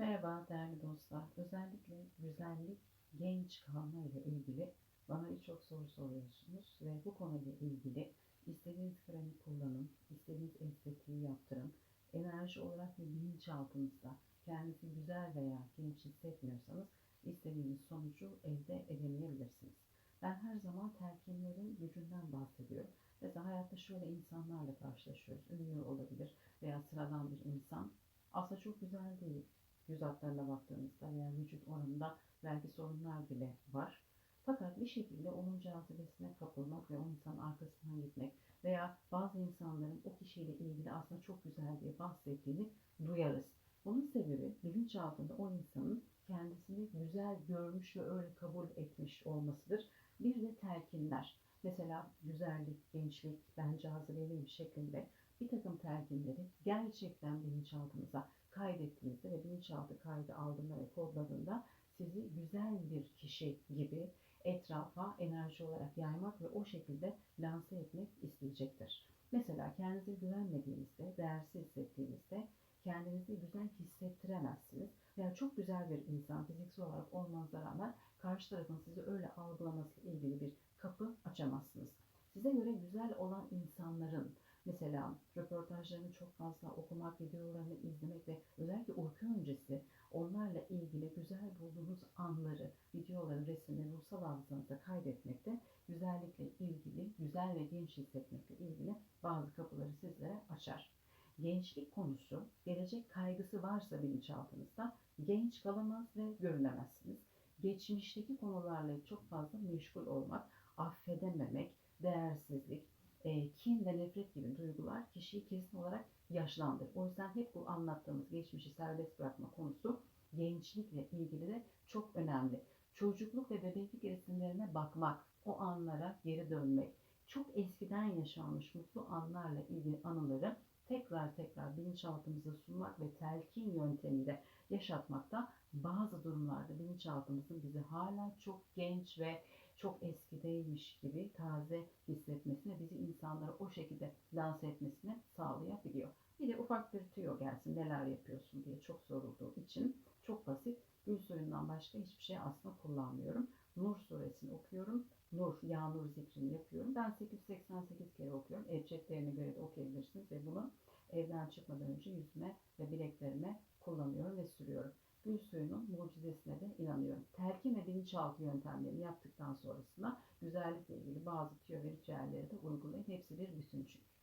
Merhaba değerli dostlar. Özellikle güzellik, genç kalma ile ilgili bana birçok soru soruyorsunuz ve bu konuyla ilgili istediğiniz kremi kullanın, istediğiniz estetiği yaptırın. Enerji olarak ve bilinçaltınızda kendinizi güzel veya genç hissetmiyorsanız istediğiniz sonucu elde edemeyebilirsiniz. Ben her zaman telkinlerin gücünden bahsediyorum. Mesela hayatta şöyle insanlarla karşılaşıyoruz. Ünlü olabilir veya sıradan bir insan. Aslında çok güzel değil yüz hatlarına baktığımızda veya vücut oranında belki sorunlar bile var. Fakat bir şekilde onun cazibesine kapılmak ve o insanın arkasından gitmek veya bazı insanların o kişiyle ilgili aslında çok güzel diye bahsettiğini duyarız. Bunun sebebi bilinçaltında o insanın kendisini güzel görmüş ve öyle kabul etmiş olmasıdır. Bir de telkinler. Mesela güzellik, gençlik, ben cazibeliyim şeklinde bir takım telkinleri gerçekten bilinçaltımıza kaydettiğinizde ve bilinçaltı kaydı aldığında ve kodladığında sizi güzel bir kişi gibi etrafa enerji olarak yaymak ve o şekilde lanse etmek isteyecektir. Mesela kendinize güvenmediğinizde, değersiz hissettiğinizde kendinizi güzel hissettiremezsiniz. Veya çok güzel bir insan fiziksel olarak olmanıza rağmen karşı tarafın sizi öyle algılaması ilgili bir kapı açamazsınız. Size göre güzel olan insanların Mesela röportajlarını çok fazla okumak, videolarını izlemek ve özellikle uyku öncesi onlarla ilgili güzel bulduğunuz anları, videoları, resimleri ruhsal hafızanıza kaydetmekte güzellikle ilgili, güzel ve genç hissetmekle ilgili bazı kapıları sizlere açar. Gençlik konusu, gelecek kaygısı varsa bilinçaltınızda genç kalamaz ve görünemezsiniz. Geçmişteki konularla çok fazla meşgul olmak, affedememek, değersizlik, e, kin ve nefret gibi duygular kişiyi kesin olarak yaşlandırır. O yüzden hep bu anlattığımız geçmişi serbest bırakma konusu gençlikle ilgili de çok önemli. Çocukluk ve bebeklik resimlerine bakmak, o anlara geri dönmek, çok eskiden yaşanmış mutlu anlarla ilgili anıları tekrar tekrar bilinçaltımıza sunmak ve telkin yöntemiyle yaşatmakta bazı durumlarda bilinçaltımızın bizi hala çok genç ve çok eskideymiş gibi taze hissetmesine, bizi insanlara o şekilde lanse etmesine sağlayabiliyor. Bir de ufak bir tüyo gelsin neler yapıyorsun diye çok sorulduğu için çok basit. Gül suyundan başka hiçbir şey aslında kullanmıyorum. Nur suresini okuyorum. Nur, yağmur zikrini yapıyorum. Ben 888 kere okuyorum. Ebcedlerine göre de okuyabilirsiniz ve bunu evden çıkmadan önce yüzüme ve bileklerime kullanıyorum ve sürüyorum. Gül suyunun mucizesine de inanıyorum. Telkin ve bilinçaltı yöntemlerini yaptıktan sonrasında güzellikle ilgili bazı tüyo ve ritüelleri de uygulayın. Hepsi bir bütün çünkü.